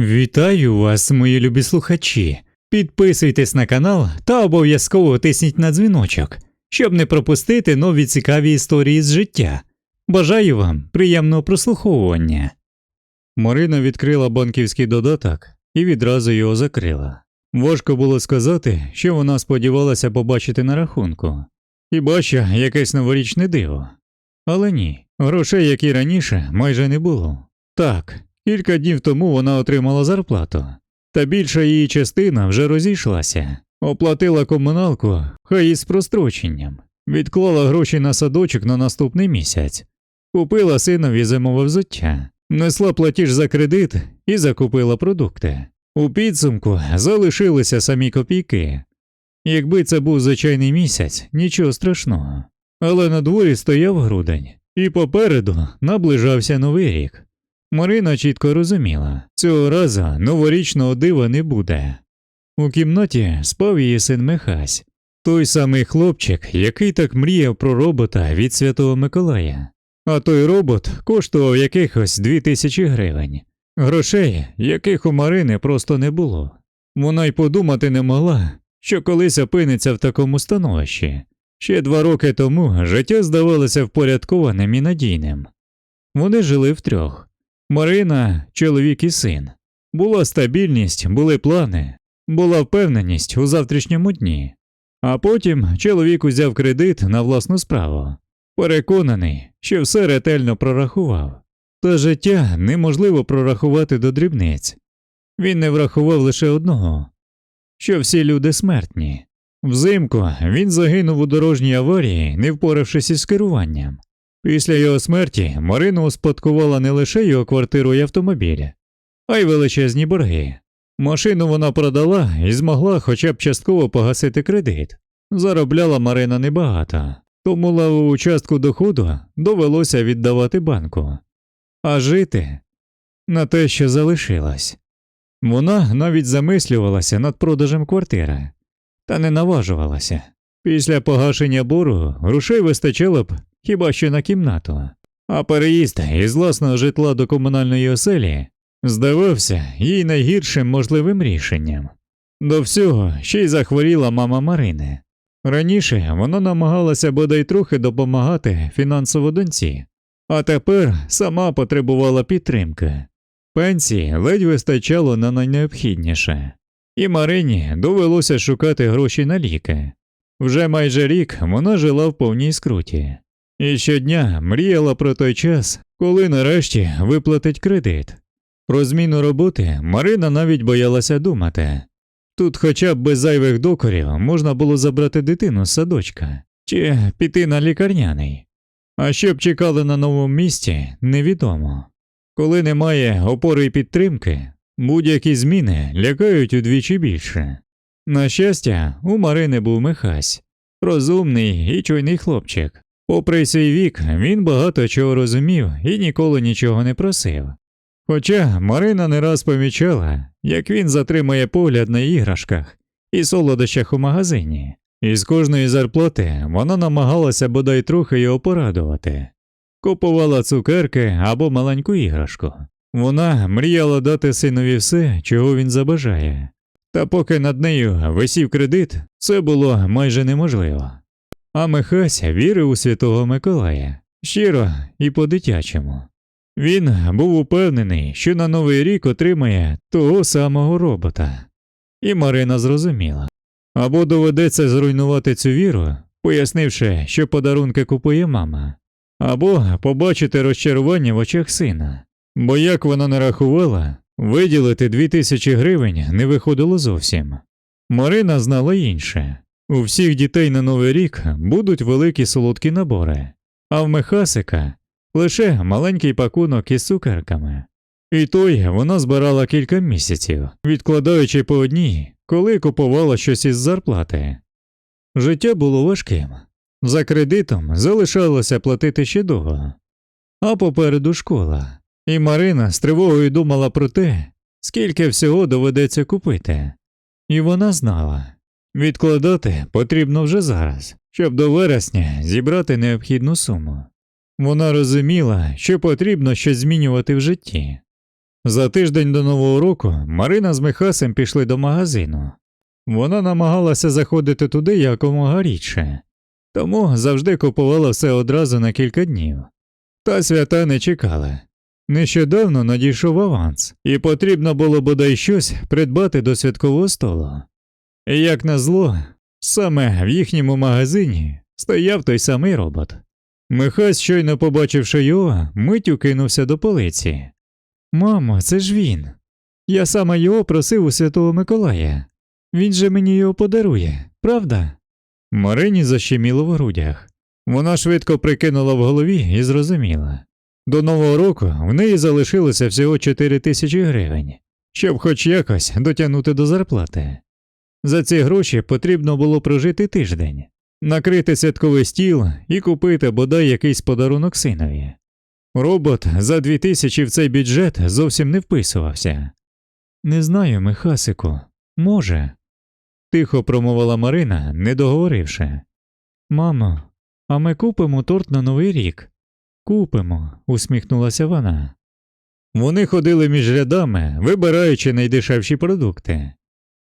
Вітаю вас, мої любі слухачі. Підписуйтесь на канал та обов'язково тисніть на дзвіночок, щоб не пропустити нові цікаві історії з життя. Бажаю вам приємного прослуховування. Марина відкрила банківський додаток і відразу його закрила. Важко було сказати, що вона сподівалася побачити на рахунку. Хіба що якесь новорічне диво. Але ні, грошей, як і раніше, майже не було. Так, кілька днів тому вона отримала зарплату, та більша її частина вже розійшлася, оплатила комуналку, хай із простроченням, відклала гроші на садочок на наступний місяць, купила синові зимове взуття, несла платіж за кредит і закупила продукти. У підсумку залишилися самі копійки. Якби це був звичайний місяць, нічого страшного. Але на дворі стояв грудень, і попереду наближався новий рік. Марина чітко розуміла, цього разу новорічного дива не буде. У кімнаті спав її син Михась, той самий хлопчик, який так мріяв про робота від Святого Миколая. А той робот коштував якихось дві тисячі гривень, грошей, яких у Марини просто не було. Вона й подумати не могла, що колись опиниться в такому становищі. Ще два роки тому життя здавалося впорядкованим і надійним. Вони жили втрьох. Марина, чоловік і син. Була стабільність, були плани, була впевненість у завтрашньому дні. А потім чоловік узяв кредит на власну справу, переконаний, що все ретельно прорахував. Та життя неможливо прорахувати до дрібниць. Він не врахував лише одного що всі люди смертні. Взимку він загинув у дорожній аварії, не впоравшись із керуванням. Після його смерті Марина успадкувала не лише його квартиру і автомобіль, а й величезні борги. Машину вона продала і змогла хоча б частково погасити кредит. Заробляла Марина небагато, тому лавову частку доходу довелося віддавати банку, а жити на те, що залишилось. Вона навіть замислювалася над продажем квартири, та не наважувалася. Після погашення боргу грошей вистачало б хіба що на кімнату, а переїзд із власного житла до комунальної оселі здавався їй найгіршим можливим рішенням. До всього ще й захворіла мама Марини. Раніше вона намагалася бодай трохи допомагати фінансово доньці, а тепер сама потребувала підтримки. Пенсії ледь вистачало на найнеобхідніше, і Марині довелося шукати гроші на ліки. Вже майже рік вона жила в повній скруті, і щодня мріяла про той час, коли нарешті виплатить кредит. Про зміну роботи Марина навіть боялася думати. Тут хоча б без зайвих докорів можна було забрати дитину з садочка чи піти на лікарняний. А що б чекали на новому місці, невідомо. Коли немає опори і підтримки, будь-які зміни лякають удвічі більше. На щастя, у Марини був Михась, розумний і чуйний хлопчик. Попри свій вік, він багато чого розумів і ніколи нічого не просив. Хоча Марина не раз помічала, як він затримує погляд на іграшках і солодощах у магазині, і з кожної зарплати вона намагалася бодай трохи його порадувати. Купувала цукерки або маленьку іграшку. Вона мріяла дати синові все, чого він забажає. Та поки над нею висів кредит, це було майже неможливо. А Михась вірив у святого Миколая щиро і по-дитячому. Він був упевнений, що на новий рік отримає того самого робота. І Марина зрозуміла або доведеться зруйнувати цю віру, пояснивши, що подарунки купує мама, або побачити розчарування в очах сина. Бо як вона не рахувала, виділити дві тисячі гривень не виходило зовсім. Марина знала інше у всіх дітей на Новий рік будуть великі солодкі набори, а в Михасика лише маленький пакунок із цукерками. І той вона збирала кілька місяців, відкладаючи по одній, коли купувала щось із зарплати. Життя було важким. За кредитом залишалося платити ще довго, а попереду школа. І Марина з тривогою думала про те, скільки всього доведеться купити. І вона знала відкладати потрібно вже зараз, щоб до вересня зібрати необхідну суму. Вона розуміла, що потрібно щось змінювати в житті. За тиждень до Нового року Марина з Михасем пішли до магазину. Вона намагалася заходити туди якомога рідше, тому завжди купувала все одразу на кілька днів. Та свята не чекали. Нещодавно надійшов аванс, і потрібно було бодай щось придбати до святкового столу. Як назло, саме в їхньому магазині стояв той самий робот. Михась, щойно побачивши його, миттю кинувся до полиці. Мамо, це ж він. Я саме його просив у Святого Миколая. Він же мені його подарує, правда? Марині защеміло в грудях. Вона швидко прикинула в голові і зрозуміла. До Нового року в неї залишилося всього 4 тисячі гривень, щоб хоч якось дотягнути до зарплати. За ці гроші потрібно було прожити тиждень, накрити святковий стіл і купити бодай якийсь подарунок синові. Робот за дві тисячі в цей бюджет зовсім не вписувався. Не знаю, Михасику, може. Тихо промовила Марина, не договоривши. Мамо, а ми купимо торт на Новий рік. Купимо, усміхнулася вона. Вони ходили між рядами, вибираючи найдешевші продукти.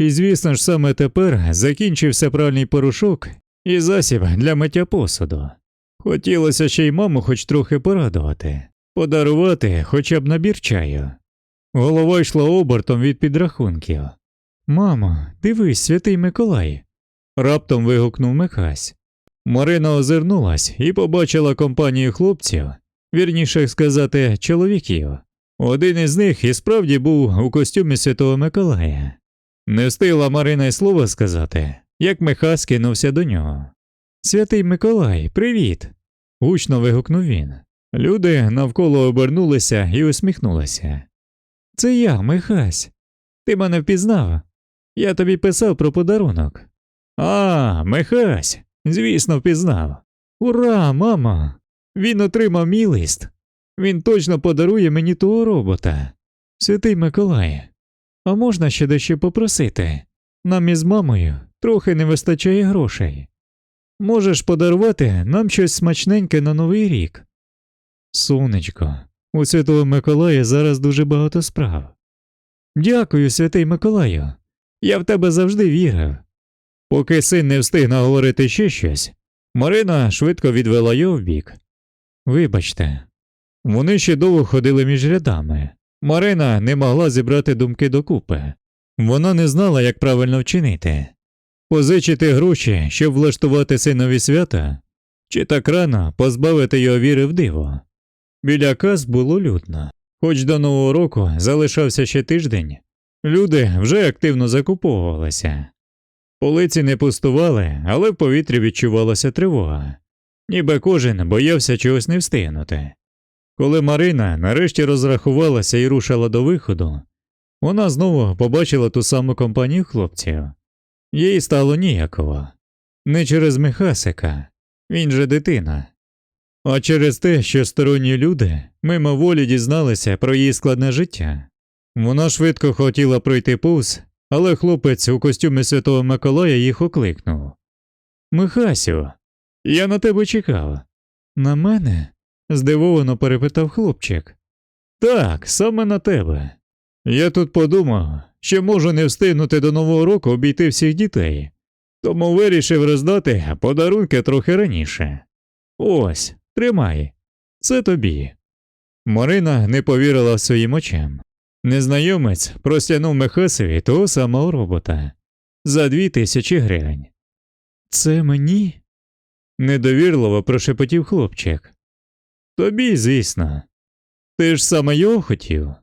І, звісно ж, саме тепер закінчився пральний порошок і засіб для миття посуду. Хотілося ще й маму хоч трохи порадувати, подарувати хоча б набір чаю. Голова йшла обертом від підрахунків. Мамо, дивись, святий Миколай. раптом вигукнув Михась. Марина озирнулась і побачила компанію хлопців, вірніше сказати, чоловіків. Один із них і справді був у костюмі Святого Миколая. Не встигла Марина й слова сказати, як Михась кинувся до нього. Святий Миколай, привіт. гучно вигукнув він. Люди навколо обернулися і усміхнулися. Це я, Михась. Ти мене впізнав. Я тобі писав про подарунок. А, Михась, звісно, впізнав. Ура, мама! Він отримав мій лист. Він точно подарує мені того робота. Святий Миколай, а можна ще дещо попросити? Нам із мамою трохи не вистачає грошей. Можеш подарувати нам щось смачненьке на новий рік. Сонечко, у Святого Миколая зараз дуже багато справ. Дякую, святий Миколаю. Я в тебе завжди вірив. Поки син не встиг наговорити ще щось, Марина швидко відвела його вбік. Вибачте, вони ще довго ходили між рядами. Марина не могла зібрати думки докупи. Вона не знала, як правильно вчинити позичити гроші, щоб влаштувати синові свята, чи так рано позбавити його віри в диво. Біля каз було людно. Хоч до Нового року залишався ще тиждень, люди вже активно закуповувалися. Полиці не пустували, але в повітрі відчувалася тривога, ніби кожен боявся чогось не встигнути. Коли Марина нарешті розрахувалася і рушила до виходу, вона знову побачила ту саму компанію хлопців. Їй стало ніяково. Не через Михасика, він же дитина, а через те, що сторонні люди мимоволі дізналися про її складне життя. Вона швидко хотіла пройти повз, але хлопець у костюмі Святого Миколая їх окликнув. Михасю, я на тебе чекав. На мене? Здивовано перепитав хлопчик. Так, саме на тебе. Я тут подумав, що можу не встигнути до Нового року обійти всіх дітей, тому вирішив роздати подарунки трохи раніше. Ось, тримай, це тобі. Марина не повірила своїм очам. Незнайомець простягнув Михасові того самого робота за дві тисячі гривень. Це мені? недовірливо прошепотів хлопчик. Тобі, звісно. Ти ж саме його хотів.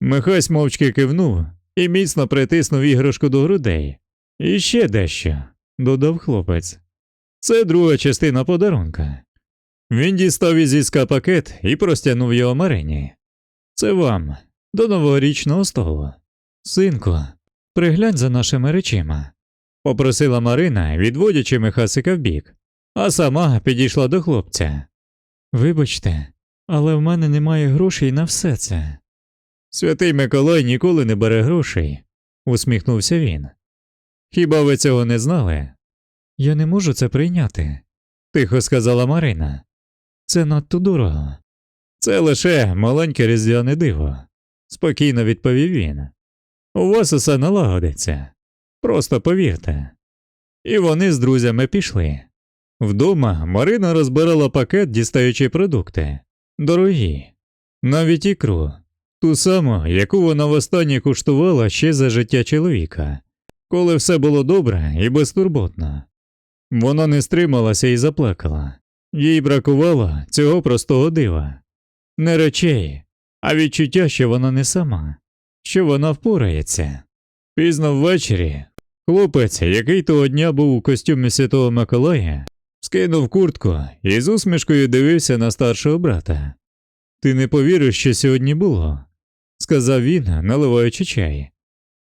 Михась мовчки кивнув і міцно притиснув іграшку до грудей. І ще дещо, додав хлопець. Це друга частина подарунка. Він дістав із візка пакет і простягнув його Марині. Це вам, до новорічного столу. Синку, приглянь за нашими речима, попросила Марина, відводячи Михасика вбік, а сама підійшла до хлопця. Вибачте, але в мене немає грошей на все це. Святий Миколай ніколи не бере грошей, усміхнувся він. Хіба ви цього не знали? Я не можу це прийняти, тихо сказала Марина. Це надто дорого. Це лише маленьке різдвяне диво. спокійно відповів він. У вас усе налагодиться. Просто повірте. І вони з друзями пішли. Вдома Марина розбирала пакет, дістаючи продукти. Дорогі, навіть ікру, ту саму, яку вона востаннє куштувала ще за життя чоловіка, коли все було добре і безтурботно. Вона не стрималася і заплакала. Їй бракувало цього простого дива. Не речей, а відчуття, що вона не сама, що вона впорається. Пізно ввечері хлопець, який того дня був у костюмі Святого Миколая, скинув куртку і з усмішкою дивився на старшого брата. Ти не повіриш, що сьогодні було, сказав він, наливаючи чай.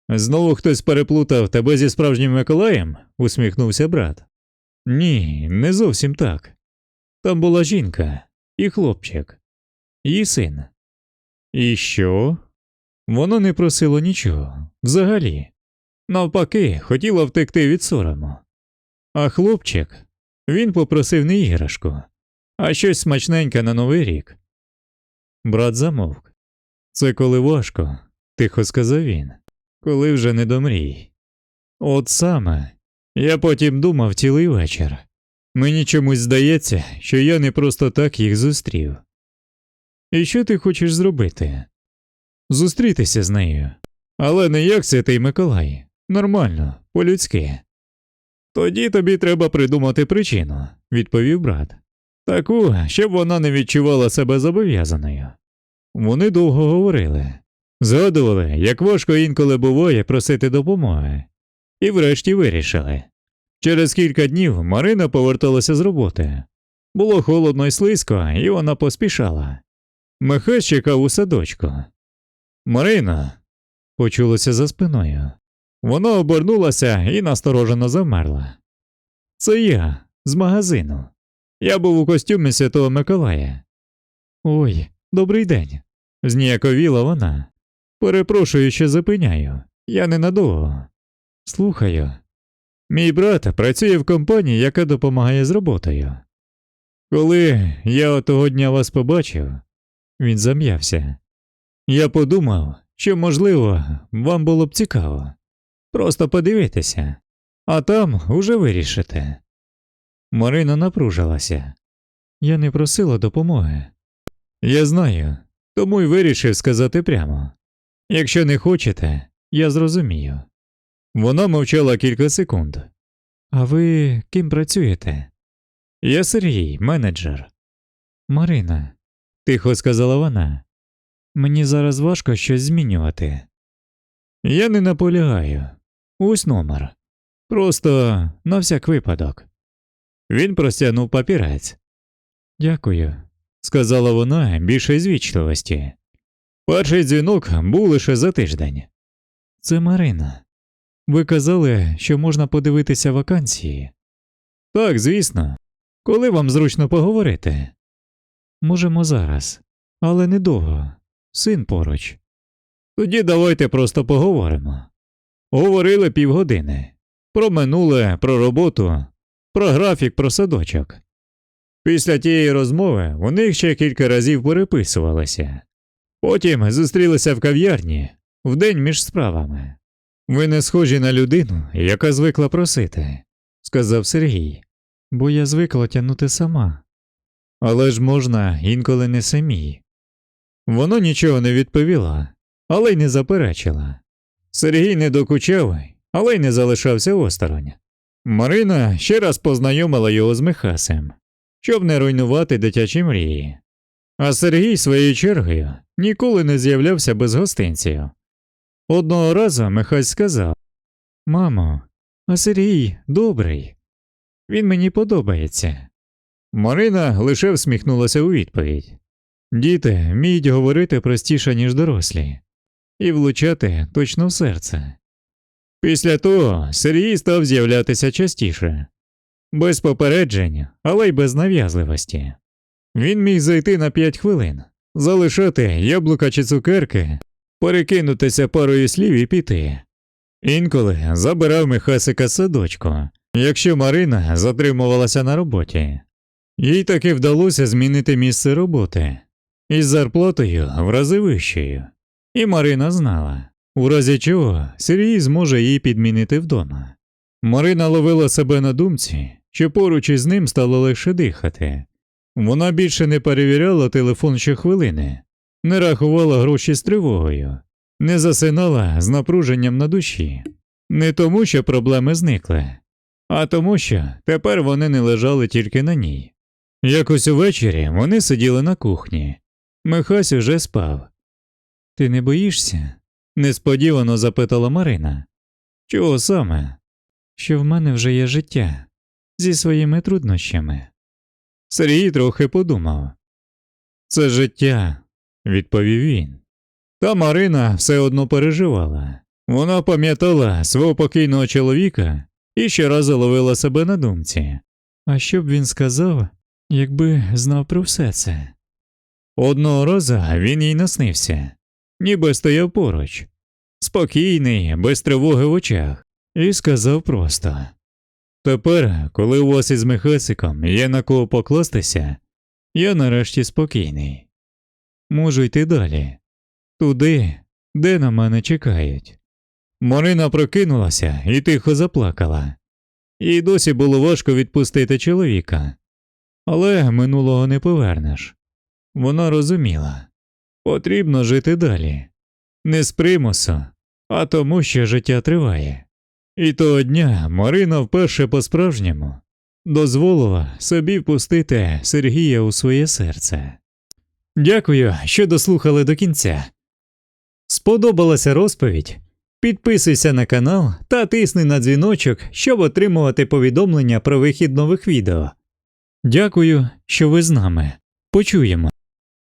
Знову хтось переплутав тебе зі справжнім Миколаєм? усміхнувся брат. Ні, не зовсім так. Там була жінка і хлопчик, її син. І що? Воно не просило нічого, взагалі. Навпаки, хотіло втекти від сорому. А хлопчик, він попросив не іграшку, а щось смачненьке на новий рік. Брат замовк. Це коли важко, тихо сказав він, коли вже не до мрій. От саме, я потім думав цілий вечір. Мені чомусь здається, що я не просто так їх зустрів. І що ти хочеш зробити? Зустрітися з нею. Але не як святий Миколай. Нормально, по-людськи. Тоді тобі треба придумати причину, відповів брат. Таку, щоб вона не відчувала себе зобов'язаною. Вони довго говорили, згадували, як важко інколи буває просити допомоги, і врешті вирішили. Через кілька днів Марина поверталася з роботи. Було холодно і слизько, і вона поспішала. Михась чекав у садочку. Марина. почулося за спиною. Вона обернулася і насторожено замерла. Це я з магазину. Я був у костюмі Святого Миколая. Ой, добрий день. зніяковіла вона. Перепрошую, що зупиняю. Я ненадовго. Слухаю. Мій брат працює в компанії, яка допомагає з роботою. Коли я того дня вас побачив, він зам'явся. Я подумав, що, можливо, вам було б цікаво. Просто подивитися, а там уже вирішите. Марина напружилася. Я не просила допомоги. Я знаю, тому й вирішив сказати прямо. Якщо не хочете, я зрозумію. Вона мовчала кілька секунд. А ви ким працюєте? Я Сергій, менеджер. Марина, тихо сказала вона. Мені зараз важко щось змінювати. Я не наполягаю. Ось номер. Просто на всяк випадок. Він простягнув папірець. Дякую, сказала вона більше звічливості. Перший дзвінок був лише за тиждень. Це Марина. Ви казали, що можна подивитися вакансії. Так, звісно. Коли вам зручно поговорити? Можемо зараз, але недовго. Син поруч. Тоді давайте просто поговоримо. Говорили півгодини. Про минуле, про роботу, про графік, про садочок. Після тієї розмови у них ще кілька разів переписувалися. Потім зустрілися в кав'ярні вдень між справами. Ви не схожі на людину, яка звикла просити, сказав Сергій, бо я звикла тягнути сама. Але ж можна інколи не самій. Воно нічого не відповіла, але й не заперечила. Сергій не докучав, але й не залишався осторонь. Марина ще раз познайомила його з Михасем, щоб не руйнувати дитячі мрії. А Сергій своєю чергою ніколи не з'являвся без гостинців. Одного разу Михась сказав Мамо, а Сергій добрий. Він мені подобається. Марина лише всміхнулася у відповідь. Діти вміють говорити простіше, ніж дорослі, і влучати точно в серце. Після того Сергій став з'являтися частіше, без попереджень, але й без нав'язливості. Він міг зайти на п'ять хвилин, залишати яблука чи цукерки, перекинутися парою слів і піти. Інколи забирав Михасика садочку, якщо Марина затримувалася на роботі. Їй таки вдалося змінити місце роботи із зарплатою в рази вищою. І Марина знала, у разі чого Сергій зможе її підмінити вдома. Марина ловила себе на думці, що поруч із ним стало легше дихати. Вона більше не перевіряла телефон щохвилини, не рахувала гроші з тривогою, не засинала з напруженням на душі. Не тому, що проблеми зникли, а тому, що тепер вони не лежали тільки на ній. Якось увечері вони сиділи на кухні. Михась уже спав. Ти не боїшся? несподівано запитала Марина. Чого саме? Що в мене вже є життя зі своїми труднощами. Сергій трохи подумав. Це життя, відповів він. Та Марина все одно переживала. Вона пам'ятала свого покійного чоловіка і щоразу ловила себе на думці. А що б він сказав, якби знав про все це? Одного разу він їй наснився, ніби стояв поруч, спокійний, без тривоги в очах, і сказав просто Тепер, коли у вас із Михасиком є на кого покластися, я нарешті спокійний. Можу йти далі, туди, де на мене чекають. Марина прокинулася і тихо заплакала. Їй досі було важко відпустити чоловіка, але минулого не повернеш. Вона розуміла потрібно жити далі, не з примусу, а тому, що життя триває. І того дня Марина вперше по-справжньому дозволила собі впустити Сергія у своє серце. Дякую, що дослухали до кінця. Сподобалася розповідь? Підписуйся на канал та тисни на дзвіночок, щоб отримувати повідомлення про вихід нових відео. Дякую, що ви з нами. Почуємо.